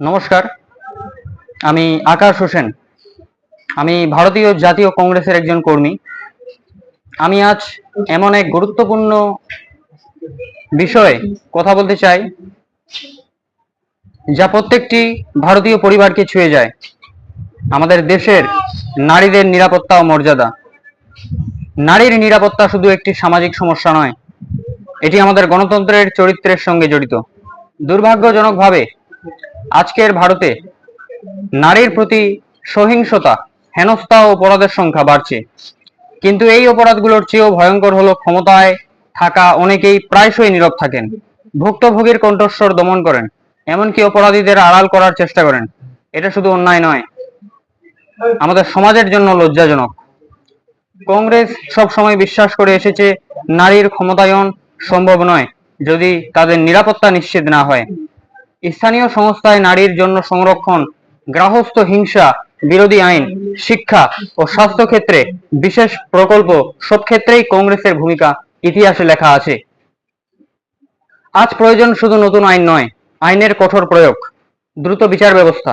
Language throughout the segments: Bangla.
নমস্কার। আমি আকাশ হোসেন। আমি ভারতীয় জাতীয় কংগ্রেসের একজন কর্মী। আমি আজ এমন এক গুরুত্বপূর্ণ বিষয়ে কথা বলতে চাই, যা প্রত্যেকটি ভারতীয় পরিবারকে ছুঁয়ে যায়। আমাদের দেশের নারীদের নিরাপত্তা ও মর্যাদা। নারীর নিরাপত্তা শুধু একটি সামাজিক সমস্যা নয়, এটি আমাদের গণতন্ত্রের চরিত্রের সঙ্গে জড়িত। দুর্ভাগ্যজনকভাবে আজকের ভারতে নারীর প্রতি সহিংসতা, হেনস্থা ও অপরাধের সংখ্যা বাড়ছে। কিন্তু এই অপরাধগুলোর চেয়েও ভয়ঙ্কর হলো ক্ষমতায় থাকা অনেকেই প্রায়শই নীরব থাকেন, ভুক্তভোগীর কণ্ঠস্বর দমন করেন, এমনকি অপরাধীদের আড়াল করার চেষ্টা করেন। এটা শুধু অন্যায় নয়, আমাদের সমাজের জন্য লজ্জাজনক। কংগ্রেস সব সময় বিশ্বাস করে এসেছে, নারীর ক্ষমতায়ন সম্ভব নয়, যদি তাদের নিরাপত্তা নিশ্চিত না হয়। স্থানীয় সংস্থায় নারীর জন্য সংরক্ষণ গ্রাহস্থ হিংসা, বিরোধী আইন, শিক্ষা ও স্বাস্থ্য ক্ষেত্রে বিশেষ প্রকল্প সব ক্ষেত্রেই কংগ্রেসের ভূমিকা ইতিহাসে লেখা আছে। আজ প্রয়োজন শুধু নতুন আইন নয়, আইনের কঠোর প্রয়োগ, দ্রুত বিচার ব্যবস্থা,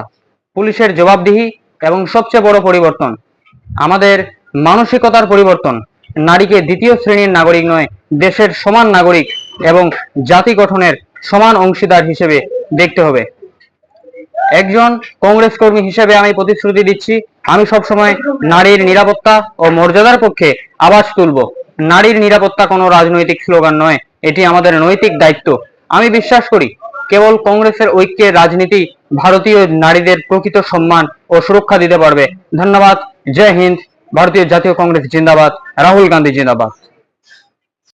পুলিশের জবাবদিহি এবং সবচেয়ে বড় পরিবর্তন, আমাদের মানসিকতার পরিবর্তন, নারীকে দ্বিতীয় শ্রেণির নাগরিক নয়, দেশের সমান নাগরিক এবং জাতি গঠনের সমান অংশীদার হিসেবে দেখতে হবে। একজন কংগ্রেস কর্মী হিসেবে আমি প্রতিশ্রুতি দিচ্ছি, আমি সবসময় নারীর নিরাপত্তা ও মর্যাদার পক্ষে আওয়াজ তুলব। নারীর নিরাপত্তা কোনো রাজনৈতিক স্লোগান নয়, এটি আমাদের নৈতিক দায়িত্ব। আমি বিশ্বাস করি, কেবল কংগ্রেসের ঐক্যের রাজনীতি ভারতীয় নারীদের প্রকৃত সম্মান ও সুরক্ষা দিতে পারবে। ধন্যবাদ, জয় হিন্দ, ভারতীয় জাতীয় কংগ্রেস জিন্দাবাদ, রাহুল গান্ধী জিন্দাবাদ।